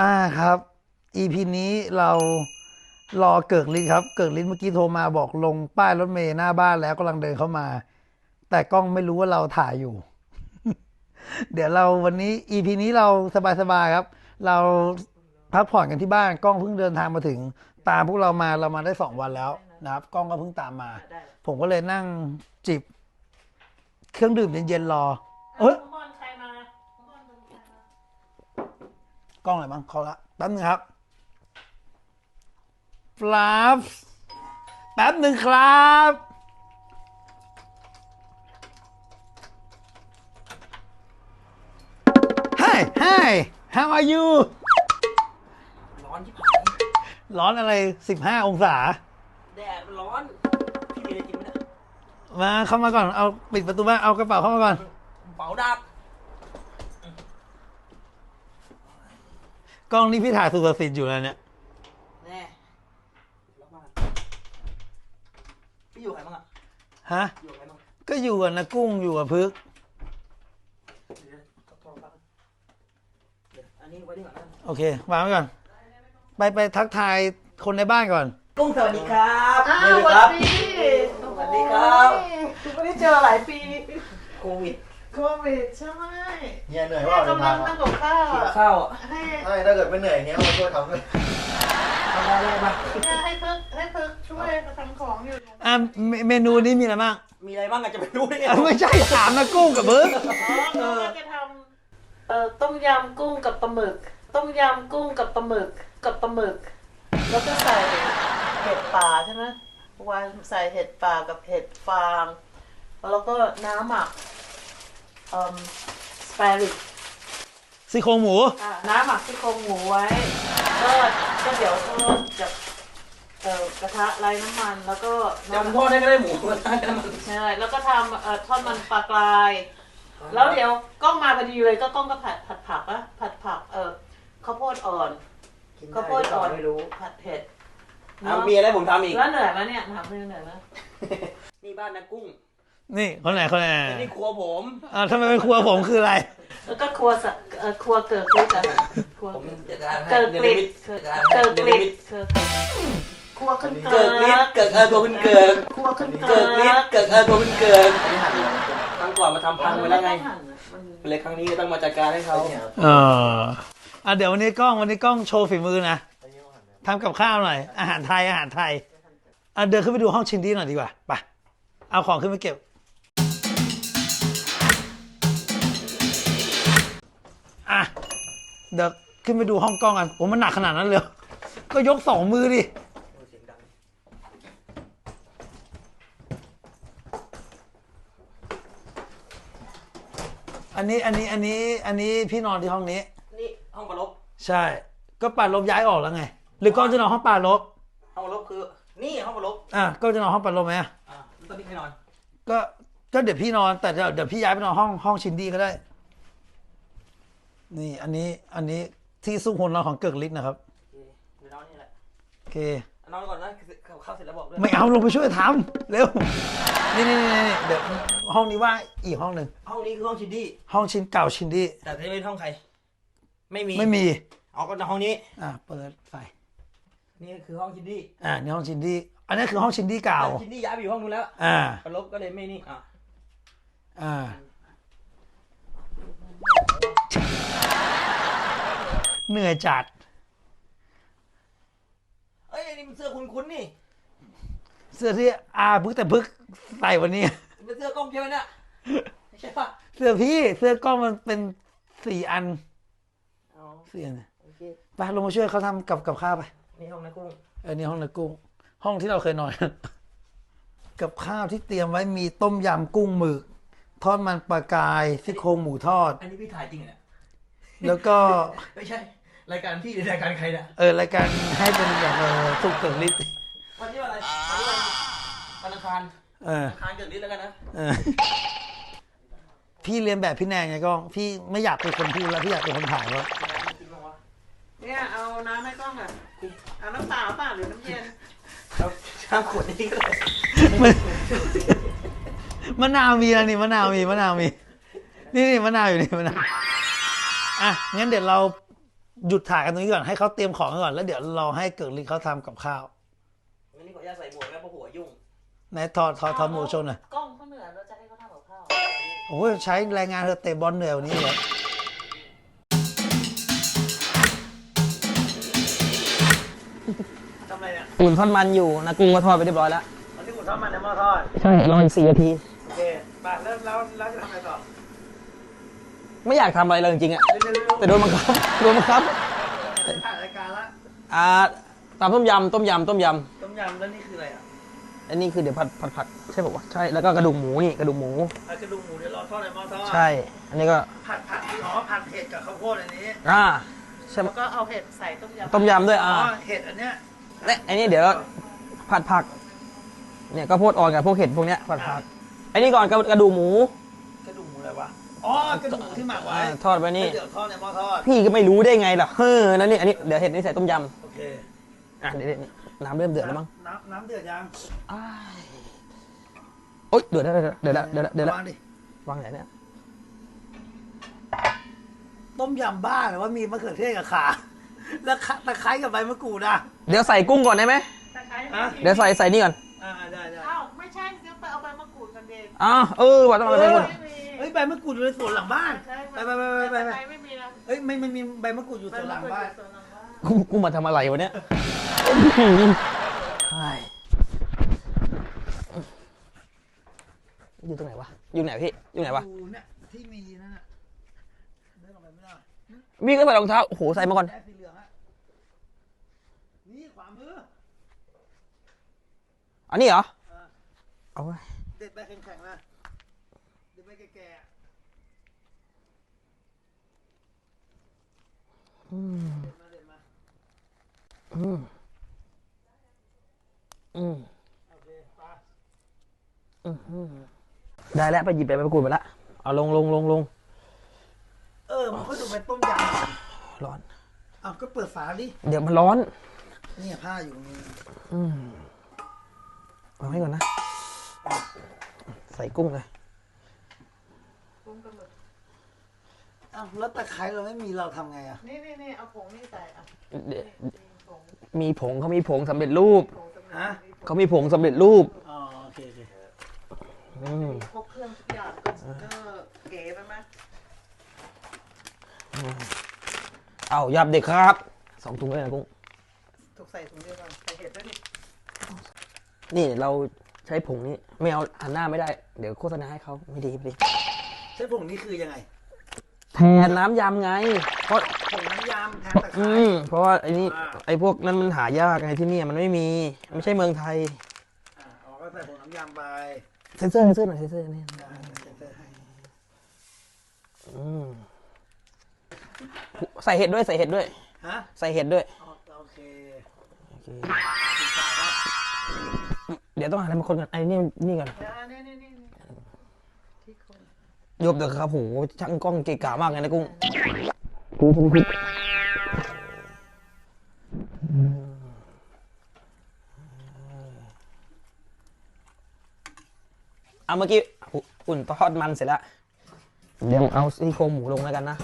อ่าครับ EP นี้เรารอเกิกลิ้นครับ เกิกลิ้นเมื่อกี้โทรมาบอกลงป้ายรถเมล์หน้าบ้านแล้วกำลังเดินเข้ามา แต่กล้องไม่รู้ว่าเราถ่ายอยู่ เดี๋ยวเราวันนี้ EP นี้เราสบายๆครับ เราพักผ่อนกันที่บ้านกล้องเพิ่งเดินทางมาถึง ตามพวกเรามาเรามาได้สองวันแล้วนะครับกล้องก็เพิ่งตามมา ผมก็เลยนั่งจิบ เครื่องดื่มเย็นๆรอ ล้องอะไรบ้างเขาละแป๊บนึงครับฟลาฟแป๊บหนึ่งครับ Hi Hi How are you ร้อนที่ผายร้อนอะไร 15 องศา แดดมันร้อน พี่มีอะไรกินไหมเนี่ยมาเข้ามาก่อน เอาปิดประตูบ้านเอากระเป๋าเข้ามาก่อน เป๋าดับ กล้องนี้พี่ถ่ายสุดสิทธิ์อยู่แล้วเนี่ย แน่ร้อนมากพี่อยู่ใครบ้างอะฮะ อยู่ใครบ้างก็อยู่กับนะกุ้งอยู่กับพึก เดี๋ยวโทรศัพท์เดี๋ยวอันนี้ไว้ดีกว่านะโอเควางไว้ก่อน ไปไปทักทายคนในบ้านก่อน กุ้งสวัสดีครับอ้าวเดี๋ยสวัครัสบดีสวัสดีครับคือไม่ได้เจอหลายปี โควิด โควิดใช่เนี่ยเหนื่อยแม่ว่าเดินกำลัทางงทำกับข้าวกินอะข้าวอะให้ใช่ถ้าเกิดไม่เหนื่อยเนี้ยมาช่วยทำด้วยทำได้ได้ปะเนี่ยให้พึกให้พึกช่วยทำของอยู่ อะเมเมนูนี้มีอะไรบ้างมีอะไรบ้างอะจะไปรู้ได้ไงอะไม่ใช่ถามนะกุ้งกับพึกอ๋อเราจะทำเอ่อต้มยำกุ้งกับปลาหมึก ต้มยำกุ้งกับปลาหมึกกับปลาหมึก แล้วก็ใส่เห็ดป่าใช่ไหมวานใส่เห็ดป่ากับเห็ดฟาง แล้วก็น้ำหมัก เอ่อสเปริตซี่โครงหมู อะน้ำหมักซี่โครงหมูไว้ก็ก็เดี๋ยวทอดจากเอ่อกระทะไร้น้ำมันแล้วก็เดี๋ยวผมทอดได้ก็ได้หมูก็ได้น้ำมันใช่แล้วก็ทำเอ่อทอดมันปลากราย แล้วเดี๋ยวกล้องมาพอดีเลยก็กล้องก็ผัดผัดผักอะผัดผักเอ่อข้าวโพดอ่อน กินข้าวโพได้ดอ่อนไม่รู้ผัดเผ็ดอะมีอะไรผมทำอีก แล้วเหนื่อยไหมเนี่ยถามเหนื่อยไหมนี่บ้านนะกุ้ง นี่คนไหนคนไหนแต่นี่ครัวผม อ่าทำไมเป็นครัวผมคืออะไร แล้วก็ครัวสะเอ่อครัวเกิดกลิดอะครัวผมจัดการให้เกิดเนกรลิดมิตเกิดจัดการเกิให้ดเนกรลิดมิตเกิดครัวขึ้นเกิดลิดเกิดเออตัวคุณเกิดครัวขึ้นเกิดลิดเกิดเออตัวคุณเกิดไม่หันเลยครั้งก่อนมาทำพังไปแล้วไงม่ต้องหั่นอะมันเลยครั้งนี้ก็ต้องมาจัดการให้เขาเนี่ยเอออะเดี๋ยววันนี้กล้องวันนี้กล้องโชว์ฝีมือนะอันนี้ต้องหันเลยทำกับข้าวหน่อย อาหารไทยอาหารไทยอะเดินขึ้นไปดูห้องชินดี้หน่อยดีกว่าไปเอาของขึ้นไปเก็บ อะ เดี๋ยวขึ้นไปดูห้องกล้องกันโอ้มันหนักขนาดนั้นเลยเหรอก็ยกสองมือดิเสียงดังอันนี้อันนี้อันนี้อันนี้พี่นอนที่ห้องนี้ นี่ห้องปลาลบใช่ ก็ป่าลบย้ายออกแล้วไง หรือก้อนจะนอนห้องป่าลบห้องปลาลบคือ นี่ห้องปลาลบอะก็จะนอนห้องป่าลบไหมอะอ่าแล้วตอนนี้ใครนอน ก็ก็เดี๋ยวพี่นอนแต่เดี๋ยวเดี๋ยวพี่ย้ายไปนอนห้องห้องชินดี้ก็ได้ นี่อันนี้อันนี้ที่ซุกหัวนอนของเกิกลิศนะครับโอเคเดี๋ยวนอนนี่แหละโอเค เอานอนก่อนนะข้าวข้าวเสร็จแล้วบอกด้วยไม่เอาลงไปช่วยทำเร็วนี่นี่นี่นี่เดี๋ยวห้องนี้ว่างอีกห้องหนึ่งห้องนี้คือห้องชินดี้ห้องชินเก่าชินดี้แต่จะเป็นห้องใคร ไม่มีไม่มีเอาก็ห้องนี้ อะเปิดไฟนี่คือห้องชินดี้อ่านี่ห้องชินดี้อันนี้คือห้องชินดี้เก่าชินดี้ย้ายไปอยู่ห้องนู้นแล้วอ่า ปลาลบก็เลยไม่นี่อะอ่า เหนื่อยจัด เอ้ยนี่มันเสื้อคุณคุณนี่เสื้อที่อาพึกแต่พึกใส่วันนี้เป็นเสื้อกล้องเกียวเนี่ยไม่ใช่ปะเสื้อพี่ เสื้อกล้องมันเป็นสี่อันอ๋อสี่อันโอเคไปลงมาช่วยเขาทำกับกับข้าวไป นี่ห้องนะกุ้งเออนี่ห้องนักกุ้ง ห้องที่เราเคยนอน กับข้าวที่เตรียมไว้มีต้มยำกุ้งหมึก ทอดมันปลากายซี่โครงหมูทอด อันนี้พี่ถ่ายจริงเหรอเนี่ยแล้วก็ ไม่ใช่ รายการพี่หรือรายการใครเนี่ยเออรายการให้เป็นแบบเออสุกเกิดฤทธิ์วันนี้วันอะไรวันนี้วันวันอังคารเอออังคารเกิดฤทธิ์แล้วกันนะเออพี่เรียนแบบพี่แนนไงกล้องพี่ไม่อยากเป็นคนพูดแล้วพี่อยากเป็นคนถ่ายแล้วเนี่ยเอาน้ำให้กล้องอะเอาน้ำเปล่าเปล่าหรือน้ำเย็นเอาช่างขวดนี้ก็เลยมะนาวมีแล้วนี่มะนาวมีมะนาวมี นี่นี่มะนาวอยู่นี่มะนาวอะงั้นเดี๋ยวเรา หยุดถ่ายกันตรงนี้ก่อนให้เขาเตรียมของกันก่อนแล้วเดี๋ยวรอให้เกิดลิเขาทำกับข้าววันนี้ขออนุญาตใส่หมวกแล้วเพราะหัวยุ่งไหนถอดถอดถอดหมวกโชว์หน่อยกล้องเขาเหนื่อยแล้วจะให้เขาทำกับข้าวโอ้ยใช้แรงงานเธอเตะบอลเหนื่อยกวันนี้เลยทำอะไรเนี่ยอุ่นทอดมันอยู่นะกุ้งก็ทอดไปเรียบร้อยแล้ววันนี้ผมทอดมันในหม้อทอดใช่รออีกสี่นาทีโอเคไปเริ่มแล้วแล้วจะทำอะไรต่อ ไม่อยากทำอะไรเลยจริงๆอะเร็วๆแต่โดนบังคับโดนบังคับๆถ่ายรายการละอ่าตามต้มยำต้มยำต้มยต้มยำแล้วนี่คืออะไรอะำอันนี้คือเดี๋ยวผัดผัดผัดใช่ป่าวะใช่แล้วก็กระดูกหมูนี่กระดูกหมูเอากระดูกหมูเดี๋ยวรอทอดในหม้อทอดใช่ อันนี้ก็ผัดผัดที่อ๋อผัดเห็ดกับข้าวโพดอันนี้อ่าใช่แล้วก็เอาเห็ดใส่ต้มยำต้มยำด้วยอ๋อ่าอเห็ดอันเนี้ยและอันนี้เดี๋ยวผัดผัก เนี่ยก็โพดอ่อนกับพวกเห็ดพวกเนี้ยผัดผักอันนี้ก่อนกระกระดูกหมู อ๋อกระดูกหมูที่หมักไว้อ่าทอดไว้นี่ แล้วเดี๋ยวทอดในหม้อทอด พี่ก็ไม่รู้ได้ไงล่ะเฮ้อนั่นนี่อันนี้เดี๋ยวเห็ดนี่ใส่ต้มยโอเคำอะเดี๋ยวเดี๋ยวน้ำเริ่มเดือดแล้วมั้งน้ำน้ำเดือดยังอ้ายโอ๊ยเดือดแล้วเดือดแล้วเดือดแล้วเดือดแล้ววางดิวางไหนเนี่ยต้มยำบ้าหรือว่ามีมะเขือเทศกับขาแล้วขะตะไคร้กับใบมะกรูดอะเดี๋ยวใส่กุ้งก่อนได้ไหมตะไคร้ฮะเดี๋ยวใส่ใส่นี่ก่อนอ่าได้ได้อ้าวไม่ใช่เดี๋ยวไปเอาใบมะกรูดกันเองอ้าวเออว่าต้องเอาไปหมดไม่มีเฮ้ย ใบมะกรูดอยู่ในสวนหลังบ้านใช่ไปไปไปไปไปตะไปไคร้ไม่มีนะเฮ้ยไม่ไม่มีใบมะกรูดอยู่สวนหลังบ้านใบมะกรูดอยู่ส่วนหลังบ้านกูกูมาทำอะไรวะเนี่ยใช่อยู่ตรงไหนวะ อยู่ไหนพี่ อยู่ไหนวะ ดูเนี่ยที่มีนั่นน่ะเดินออกไปไม่ได้พี่ก็ใส่รองเท้า โอ้โห ใส่มาก่อนแดงสีเหลืองอะนี่ขวามืออันนี้เหรอ เออเอาไว้ เด็ดใบแข็งๆนะ เด็ดใบแก่ๆอะอืมเด็ดมาเด็ดมาอืมอืมโอเคไปอืมได้แล้วไปหยิบไปไปประกูดไปละเอาลงลงลงลงเออมันก็ดูเป็นต้มยร้อนำอ้าวก็เปิดฝาดิเดี๋ยวมันร้อน เนี่ยผ้าอยู่ตรงนี้อืมเอาให้ก่อนนะ ใส่กุ้งเลย อ้าวแล้วตะไคร้เราไม่มีเราทำไงอะนี่นี่นี่เอาผงนี่ใส่อะเดี๋ยวผงมีผงเขามีผงสำเร็จรูป ผงสำเร็จฮะเขามีผงสำเร็จรูปอ๋อโอเคโอเคอืมครบเครื่องทุกอย่างก็ก็เก๋ไปไหมเอายับเด็กครับสองถุงเลยนะกุ้งถูกใส่ถุงเดียวกันใส่เห็ดด้วยดินี่เราใช้ผงนี้ไม่เอาหันหน้าไม่ได้ เดี๋ยวโฆษณาให้เขาไม่ดีไม่ดี ใช้ผงนี้คือยังไง แทนน้ำยำไง เพราะผงน้ำยำแทนตะไคอืร้ มเพราะว่าไอ้นี่อ่า ไอ้พวกนั้นมันหายากไงที่เนี่ยมันไม่มี ไม่ใช่เมืองไทย อ่าอ๋อก็ใส่ผงน้ำยำไปเซนเซอร์เซนเซอร์หน่อยเซนเซอร์นี่ได้เซ็นเซอร์ให้อืมใส่เห็ดด้วยใส่เห็ดด้วย ฮะใส่เห็ดด้วย อ๋อโอเคโอเคเดี๋ยวต้องหาอะไรมาคนกันไอ้นี่นี่ก่อน เดี๋ยวอันนี้นี่นี่นี่ที่คน ยบเดี๋ยวครับโหช่างกล้องเกะกะมากเลยนะกุ้งกุ้งกุ้งกุ้งเอาเมื่อกี้อุ่นทอดมันเสร็จแล้วเดี๋ยวเอาซี่โครงหมูลงแล้วกันนะ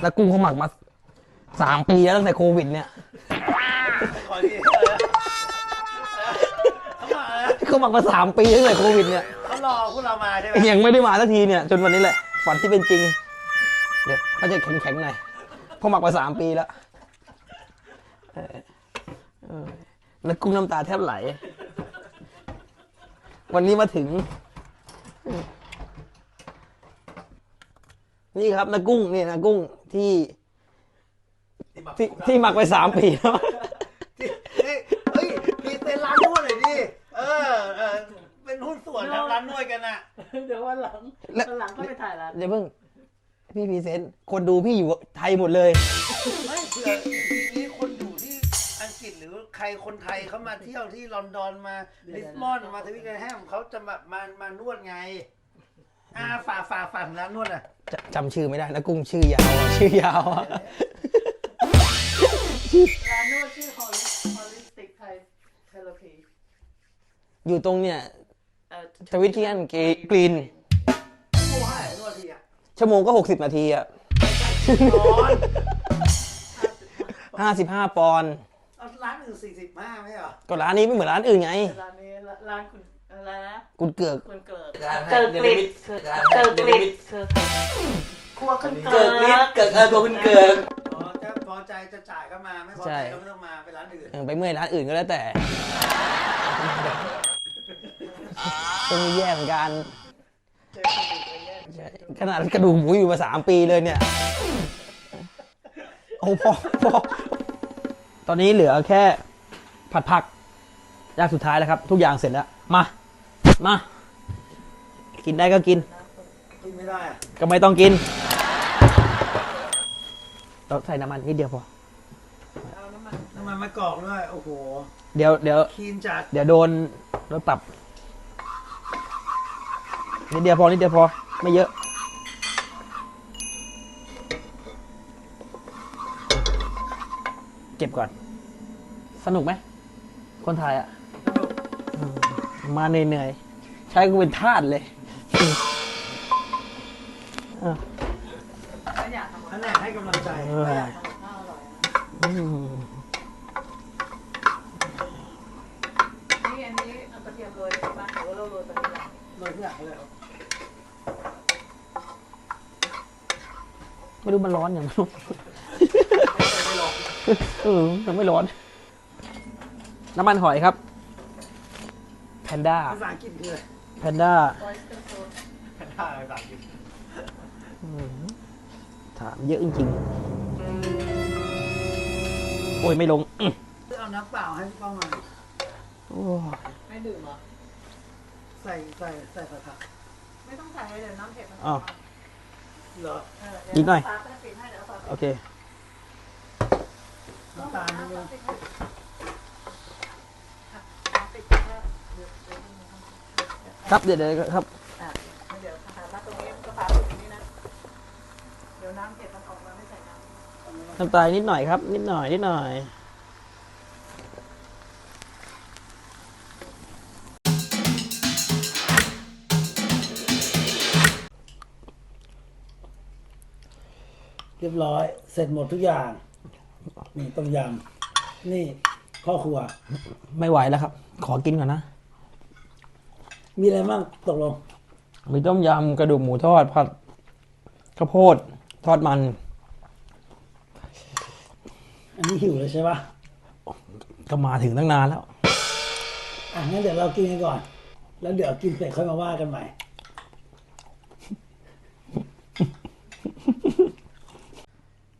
แล้วกุ้งเขาหมักมาสามปีแล้วตั้งแต่โควิดเนี่ยขอดีเออเขามาเออเขาหมักมาสามปีตั้งแต่โควิดเนี่ยเขา รอพวกเรามาใช่ไหมยังไม่ได้มาสักทีเนี่ย จนวันนี้แหละ ฝันที่เป็นจริง เดี๋ยวเขาจะแข็งๆหน่อยเพราะหมักมาสามปีแล้วแล้วกุ้งน้ำตาแทบไหล วันนี้มาถึง นี่ครับนะกุ้งนี่นะกุ้งที่ที่ที่หมักไปสามปีแล้ว งแล้ววันหลังก็ไปถ่ายร้านอย่าเพิ่งพี่พรีเซนต์คนดูพี่อยู่ไทยหมดเลย ไม่เผื่อทีนี้คนอยู่ที่อังกฤษหรือใครคนไทยเขามาเที่ยวที่ลอนดอนมาลิสบอนมาทวิตกันแฮมเขาจะมามามานวดไงอ่าฝ่าฝ่าฝ่าร้านนวดอะจจำชื่อไม่ได้นะกุ้งชื่อยาวอะชื่อยาวอะร้านนวดชื่อ Holi Holistic Thai Therapy อยู่ตรงเนี่ย เอ่อ ทวิตเคียนกรีน ชั่วโมงก็ 60 นาทีอะนอนห้าสิบห้าปอนด์เอาร้านอื่นสี่สิบห้าไม่เหรอก็ร้านนี้ไม่เหมือนร้านอื่นไง ร้านนี้ร้านคุณอะไรนะกุนเกือกคุณเกิดร้านเกิดเดกลิลิมิดตเกิดร้านเกิดเดกลิลิมิดตเกิดครัวคุณเกิเกิดลิดตเกิดเออตัวคุณเกิดอ๋อถ้าพอใจจะจ่ายก็มาไม่พอใช่ใจก็ไม่ต้องมาไปร้านอื่นเออไปเมื่อยร้านอื่นก็แล้วแต่ต้องแย่เหมือนกัน ใช่ขนาดกระดูกหมูอยู่มาสามปีเลยเนี่ยโอ้พอพอตอนนี้เหลือแค่ผัดผักอย่างสุดท้ายแล้วครับ ทุกอย่างเสร็จแล้ว มา มา กินได้ก็กิน กินไม่ได้อะก็ไม่ต้องกิน เราใส่น้ำมันนิดเดียวพอน้ำมันมะกอกด้วย โอ้โหเดี๋ยวเดี๋ยวคีนจัด เดี๋ยวโดนรถปรับนิดเดียวพอนิดเดียวพอ ไม่เยอะ เก็บก่อน สนุกไหม คนไทยอะอืมมาเหนื่อยๆ ใช้กูเป็นทาสเลยอะไม่อยากทำนั่นแหละให้กำลังใจเออข้าวอร่อยอืมนี่อันนี้เอากระเทียมโรยใช่ไหมหรือว่าเราโรยไปที่หลังโดยที่หลังเลยครั ไม่รู้มันร้อนอย่างไม่รู้เออยังไม่ร้อน น้ำมันหอยครับ แพนด้า ภาษาอังกฤษคืออะไรแพนด้าออยสเตอร์โซนภาษาอังกฤษถามเยอะจริงๆ โอ้ยไม่ลงอื้อเอาน้ำเปล่าให้พี่ป้องมาโอ้ยไม่ดื่มเหรอ ใส่ใส่ใส่ผัดผักไม่ต้องใส่เลยเดี๋ยวน้ำเผ็ดมันอ้าว เหรอเอออีกหน่อยเดี๋วฟ้าจะปิดให้เดี๋ยวฟ้าโอเค น้ำตาลนิดนึงปิดให้อะปิดให้เดี๋ยวเดี๋ยวเดี๋ยวครับ เดี๋ยวเดี๋ยวครับอะเดี๋ยวหามาตรงนี้ก็ฟ้าปิดตรงนี้นะ เดี๋ยวน้ำเผ็ดมันออกมาไม่ใส่น้ำ น้ำตาลนิดหน่อยครับ นิดหน่อย นิดหน่อย เรียบร้อย เสร็จหมดทุกอย่าง นี่ต้มยำนี่ข้อครัว ไม่ไหวแล้วครับ ขอกินก่อนนะ มีอะไรบ้างตกลง มีต้มยำกระดูกหมูทอดผัดข้าวโพด ทอดมัน อันนี้หิวเลยใช่ปะก็มาถึงตั้งนานแล้ว อะงั้นเดี๋ยวเรากินกันก่อน แล้วเดี๋ยวกินเสร็จค่อยมาว่ากันใหม่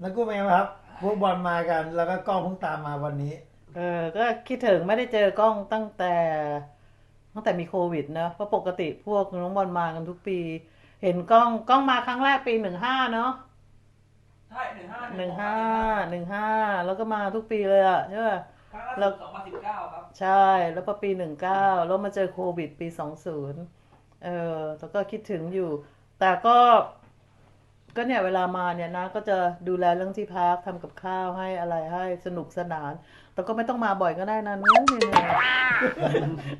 แล้วกูเป็นไงบ้างครับพวกบอลมากัน แล้วก็กล้องเพิ่งตามมาวันนี้ เออ ก็คิดถึงไม่ได้เจอกล้องตั้งแต่ ตั้งแต่มีโควิดนะเพราะปกติพวกน้องบอลมากันทุกปี เห็นกล้องกล้องมาครั้งแรกปีหนึ่งห้าเนาะใช่หนึ่งห้าหนึ่งห้าหนึ่งห้าแล้วก็มาทุกปีเลยอะใช่ป่ะแล้วสองพันสิบเก้าครับ ใช่ แล้วพอปีหนึ่งเก้าแล้วมาเจอโควิดปีสองศูนย์เออแล้วก็คิดถึงอยู่ แต่ก็ ก็เนี่ยเวลามาเนี่ยนะ ก็จะดูแลเรื่องที่พักทำกับข้าวให้อะไรให้สนุกสนาน แต่ก็ไม่ต้องมาบ่อยก็ได้นะเหนื่อยเหนื่อย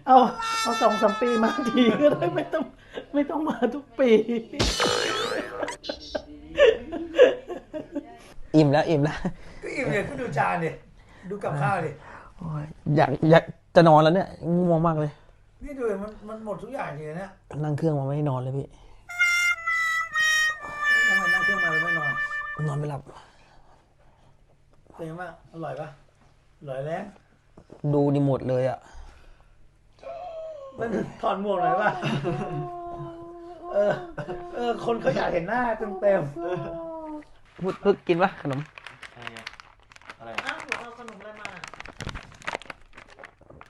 เอาเอาสองสามปีมาทีก็ได้ไม่ต้องไม่ต้องมาทุกปี อิ่มแล้วอิ่มแล้วก็อิ่มเลยก็ดูจานดิดูกับข้าวดิโอ้ยอยากอยากจะนอนแล้วเนี่ยง่วงมากเลย นี่ดูดิมันมันหมดทุกอย่างเลยนะนั่งเครื่องมาไม่ได้นอนเลยพี่ ทำไมนั่งเครื่องมาแล้วไม่นอน นอนไม่หลับ เป็นไงบ้างอร่อยปะอร่อยแล้วดูนี่หมดเลยอะ มันถอดหมวกหน่อยปะเออ เออ คนเขาอยากเห็นหน้าเต็มเต็มพึกพึกกินปะขนม อะไรอ้าวหนูเอาขนมอะไรมา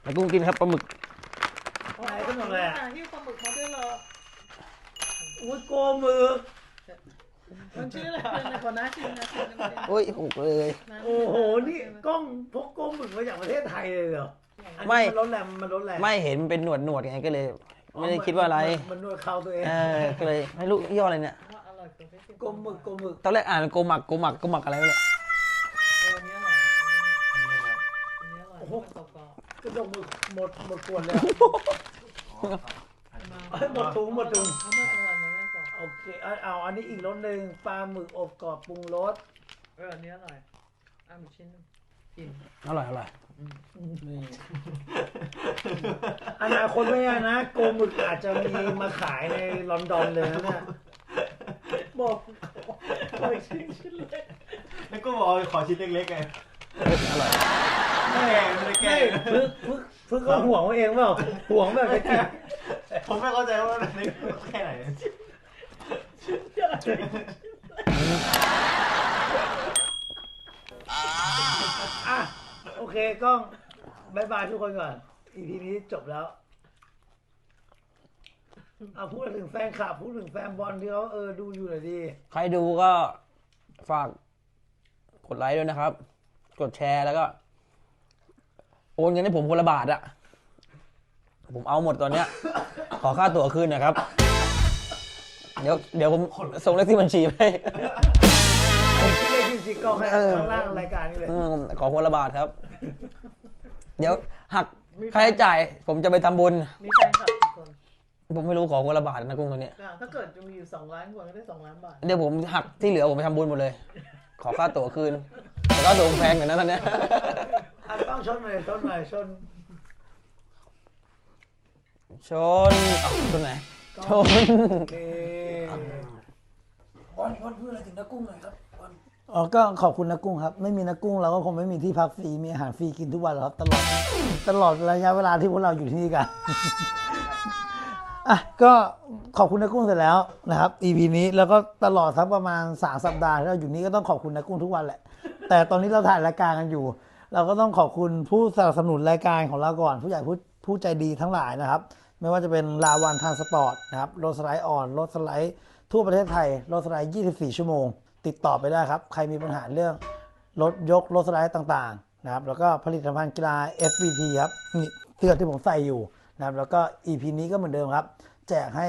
แล้วกุ้งกินครับปลาหมึก ๆไหนขนมอะไรอะหิ้วปลาหมึกมาด้วยเหรออุ้ยโกมือ มันชื่ออะไรเป็นอะไรก่อนนะชิมนะชิมนะชิมนะโอ้ยหกเลยโอ้โห นี่กล้องพกโกหมึกมาจากประเทศไทยเลยเหรออันนี้ไม่มันลดแรงมันลดแรงไม่เห็นเป็นหนวดหนวดไงก็เลย ไม่ได้คิดว่าอะไร มันมันนวดเข่าตัวเองเออก็เลยไม่รู้ยี่ห้ออะไรเนี่ยว่าอร่อยกว่าไม่ชิมโกหมึกโกหมึกตอนแรกอ่านโกหมักโกหมักโกหมักอะไรไม่รู้เอออันนี้อร่อยอันนี้อร่อยอันนี้อร่อยมันกรอบกระดกหมึกหมดหมดขวดเลยอะๆมาเอ้ยหมดถุงหมดถุงเอาเมื่อกลางวันมันไม่กรอบ โอเคเอาเอาอันนี้อีกรสหนึ่งปลาหมึกอบกรอบปรุงรสเอออันนี้อร่อยอ้ำชิ้นกินอร่อยอร่อยอนาคตไม่แน่นะโกหมึกอาจจะมีมาขายในลอนดอนเลยนะเนี่ยบอกบอกชิ้นชิ้นเล็กแล้วก็บอกขอชิ้นเล็กๆไงอร่อยแม่ไม่ได้แกล้ไม่งพึกพึกพึกก็ห่วงเขาเองเปล่าห่วงแบบจะกินผมไม่เข้าใจว่ามันเล็กแค่ไหน อะโอเคกล้องบายบายทุกคนก่อน อีพีนี้จบแล้วเอาพูดถึงแฟนคลับพูดถึงแฟนบอลที่เขาเออดูอยู่หน่อยดีใครดูก็ฝากกดไลค์ด้วยนะครับ กดแชร์แล้วก็ โอนเงินให้ผมคนละบาทอะผมเอาหมดตอนเนี้ย ขอค่าตั๋วคืนหนะครับ เดี๋ยวเดี๋ยวผมส่งเลขที่บัญชีไปผมคิดเลขที่สิกล้องให้ข้างล่างรายการนี้เลยอืมขอคนละบาทครับ เดี๋ยวหักค่าใช้จ่าย ผมจะไปทำบุญ มีแฟนคลับกี่คนผมไม่รู้ขอคนละบาทนะกุ้งตัวเนี้ยอะถ้าเกิดจะมีอยู่สองล้านคนก็ได้สองล้านบาท เดี๋ยวผมหักที่เหลือผมไปทำบุญหมดเลย ขอค่าตั๋วคืนแต่ก็ตั๋วแพงเหมือนนั้นตอนเนี้ยอะต้องชนหน่อยชนหน่อยชนชนเอาชนไหน ชนบอลบอลพูดอะไรถึงนักกุ้งหน่อยครับบอลอ๋อก็ขอบคุณนักกุ้งครับ ไม่มีนักกุ้งเราก็คงไม่มีที่พักฟรีมีอาหารฟรีกินทุกวันหรอกครับตลอดตลอดระยะเวลาที่พวกเราอยู่ที่นี่กันอะก็ขอบคุณนักกุ้งเสร็จแล้วนะครับ EP นี้แล้วก็ตลอดทั้งประมาณสามสัปดาห์ที่เราอยู่นี่ก็ต้องขอบคุณนักกุ้งทุกวันแหละ แต่ตอนนี้เราถ่ายรายการกันอยู่ เราก็ต้องขอบคุณผู้สนับสนุนรายการของเราก่อน ผู้ใหญ่ผู้ ผู้ใจดีทั้งหลายนะครับ ไม่ว่าจะเป็นลาวันทานสปอร์ตนะครับรถสไลด์อ่อนรถสไลด์ทั่วประเทศไทยรถสไลด์ 24 ชั่วโมง ติดต่อไปได้ครับ ใครมีปัญหาเรื่องรถยกรถสไลด์ต่างๆนะครับแล้วก็ผลิตภัณฑ์กีฬา FVT ครับนี่เสื้อที่ผมใส่อยู่นะครับแล้วก็ EP นี้ก็เหมือนเดิมครับ แจกให้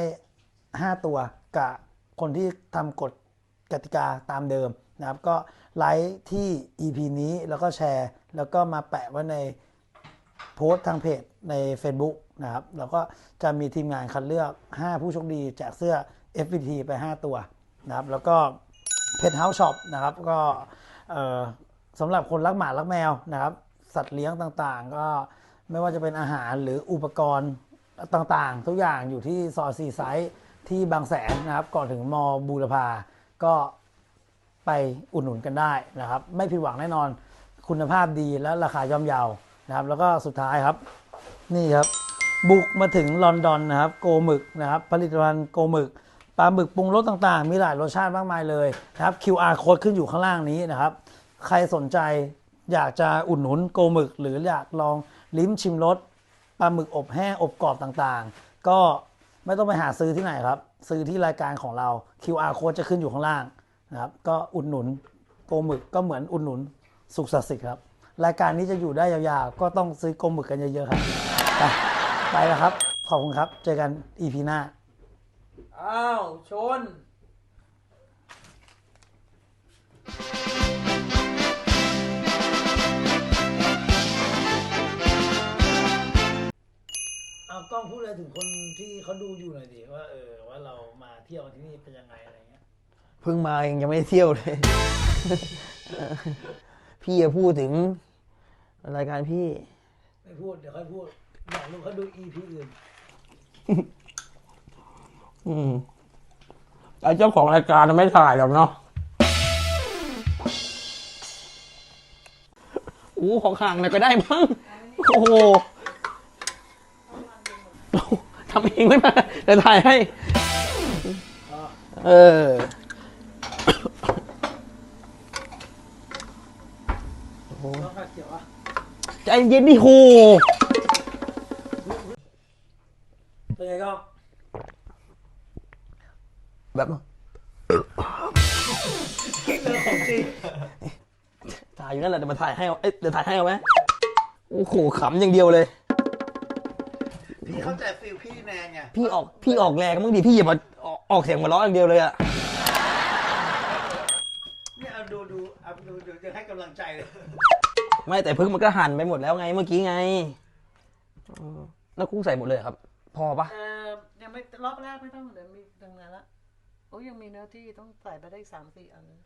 5 ตัวกับคนที่ทำกฎกติกาตามเดิมนะครับก็ไลค์ที่ EP นี้แล้วก็แชร์ แล้วก็มาแปะไว้ใน โพสต์ทางเพจใน Facebook นะครับแล้วก็จะมีทีมงานคัดเลือก 5 ผู้โชคดีแจกเสื้อ FPT ไป 5 ตัวนะครับแล้วก็เพจ House Shop นะครับก็สำหรับคนรักหมารักแมวนะครับ สัตว์เลี้ยงต่างๆ ก็ไม่ว่าจะเป็นอาหารหรืออุปกรณ์ต่างๆ ทุกอย่างอยู่ที่ซอยซีไซส์ที่บางแสนนะครับ ก่อนถึงมบูรพาก็ไปอุดหนุนกันได้นะครับ ไม่ผิดหวังแน่นอนคุณภาพดีและราคาย่อมเยา นะครับแล้วก็สุดท้ายครับ นี่ครับ บุกมาถึงลอนดอนนะครับ โกหมึกนะครับ ผลิตภัณฑ์โกหมึกปลาหมึกปรุงรสต่างๆ มีหลายรสชาติมากมายเลยนะครับ QR code ขึ้นอยู่ข้างล่างนี้นะครับ ใครสนใจอยากจะอุดหนุนโกหมึก หรืออยากลองลิ้มชิมรสปลาหมึกอบแห้งอบกรอบต่างๆ ก็ไม่ต้องไปหาซื้อที่ไหนครับ ซื้อที่รายการของเรา QR code จะขึ้นอยู่ข้างล่างนะครับ ก็อุดหนุนโกหมึกก็เหมือนอุดหนุนสุขศักดิ์สิทธิ์ครับ รายการนี้จะอยู่ได้ยาวๆ ก็ต้องซื้อโกหมึกกันเยอะๆครับ ไปไปแล้วครับ ขอบคุณครับ เจอกัน EP หน้า อ้าว ชน เอากล้องพูดอะไรถึงคนที่เขาดูอยู่หน่อยดิว่าเออว่าเรามาเที่ยวที่นี่เป็นยังไงอะไรเงี้ย เพิ่งมาเองยังไม่ได้เที่ยวเลย พี่จะพูดถึงรายการพี่ ไม่พูด เดี๋ยวค่อยพูดอยากรู้เขาดู EP อื่นอืมไอ้เจ้าของรายการไม่ถ่ายหรอกเนาะโอ้ของห่างหน่อยก็ได้มั้งโอ้โหทำเองไม่มาเดี๋ยวถ่ายให้ เออ น้องข้า เขียวอะใจเย็นดิโหเป็นไงก็แบบเรื่องของจริงถ่ายอยู่นั่นแหละเดี๋ยวมาถ่ายให้เอาเอ้ยเดี๋ยวถ่ายให้เอาไหมโอ้โหขำอย่างเดียวเลย พี่เข้าใจฟิลพี่แนนไงพี่ออกพี่ออกแรงมึงดิพี่อย่ามาออกออกเสียงหัวเราะอย่างเดียวเลยอะเนี่ยเอาดูดูเอาดูดูจะให้กำลังใจเลย ไม่แต่พึ่งมันก็หั่นไปหมดแล้วไงเมื่อกี้ไงเออแล้วกุ้งใส่หมดเลยครับ พอปะเออยังไม่รอบแรกไม่ต้องเดี๋ยวมีตรงนั้นละโอ้ยังมีเนื้อที่ต้องใส่ไปได้อีกสามสี่อันเลย